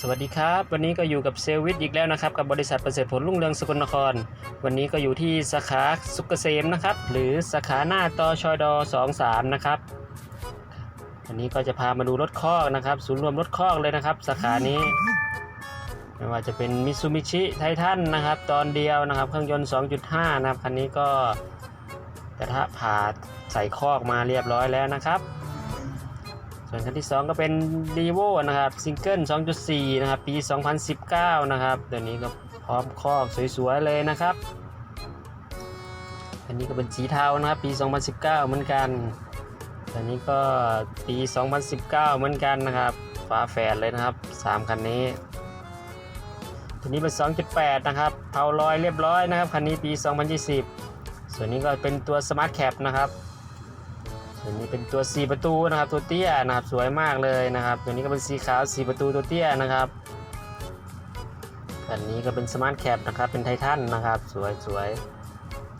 สวัสดีครับ วันนี้ก็อยู่กับเซลวิทอีกแล้วนะครับ กับบริษัทประเสริฐผลรุ่งเรืองสกลนคร วันนี้ก็อยู่ที่สาขาสุกเกษมนะครับ หรือสาขาหน้าตอชอยดอ23 นะครับวันนี้ก็จะพามาดูรถคอกนะครับ ศูนย์รวมรถคอกเลยนะครับ สาขานี้ ไม่ว่าจะเป็นมิซู b ิชิไททันนะครับ ตอนเดียวนะครับ เครื่องยนต์ 2.5 นะครับคันนี้ก็กระทะผ่าใส่คอกมาเรียบร้อยแล้วนะครับ ส่วนคันที่ 2 ก็เป็น r e v o นะครับซิงเกิล 2.4 นะครับ ปี 2019 นะครับตัวนี้ก็พร้อมครอกสวย ๆ เลยนะครับ อันนี้ก็เป็นสีเทานะครับ ปี 2019 เหมือนกันอันนี้ก็ปี 2019 เหมือนกันนะครับฝาแฝดเลยนะครับ 3 คันนี้ตัวนี้เป็น 2.8 นะครับเผาลอยเรียบร้อยนะครับ คันนี้ปี 2020 ส่วนนี้ก็เป็นตัว Smart Cap นะครับ ตัวนี้เป็นตัว 4 ประตูนะครับ ตัวเตี้ยนะครับสวยมากเลยนะครับ ตัวนี้ก็เป็นสีขาว 4 ประตูตัวเตี้ยนะครับคันนี้ก็เป็น Smart Cap นะครับ เป็นไททันนะครับ สวยสวย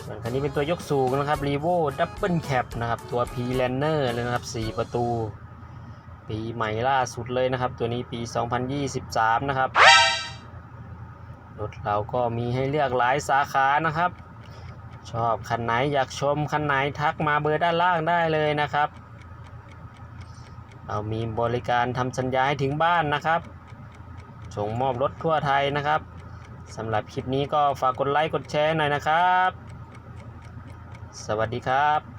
ส่วนคันนี้เป็นตัวยกสูงนะครับ r e v o Double Cap นะครับ ตัว P Lanner เลยนะครับ 4 ประตู ปีใหม่ล่าสุดเลยนะครับ ตัวนี้ปี 2023 นะครับ รถเราก็มีให้เลือกหลายสาขานะครับ ชอบคันไหนอยากชมคันไหนทักมาเบอร์ด้านล่างได้เลยนะครับ เรามีบริการทำสัญญาให้ถึงบ้านนะครับ ส่งมอบรถทั่วไทยนะครับสำหรับคลิปนี้ก็ฝากกดไลค์กดแชร์หน่อยนะครับ สวัสดีครับ